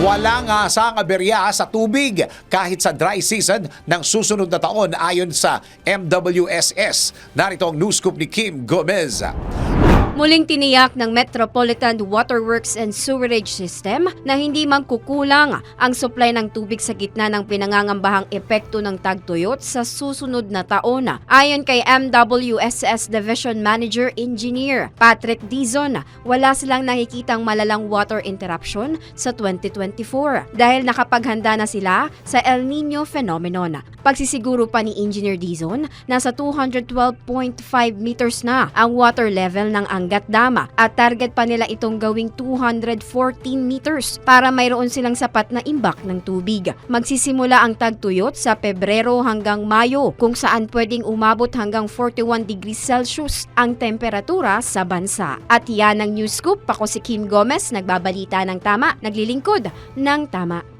Walang asang aberya sa tubig kahit sa dry season ng susunod na taon ayon sa MWSS. Narito ang news scoop ni Kim Gomez. Muling tiniyak ng Metropolitan Waterworks and Sewerage System na hindi magkukulang ang supply ng tubig sa gitna ng pinangangambahang epekto ng tagtuyot sa susunod na taon. Ayon kay MWSS Division Manager Engineer Patrick Dizon, wala silang nakikitang malalang water interruption sa 2024 dahil nakapaghanda na sila sa El Nino phenomenon. Pagsisiguro pa ni Engineer Dizon, nasa 212.5 meters na ang water level ng Angat Dama at target pa nila itong gawing 214 meters para mayroon silang sapat na imbak ng tubig. Magsisimula ang tagtuyot sa Pebrero hanggang Mayo kung saan pwedeng umabot hanggang 41 degrees Celsius ang temperatura sa bansa. At yan ang News Scoop. Ako si Kim Gomez, nagbabalita ng tama, naglilingkod ng tama.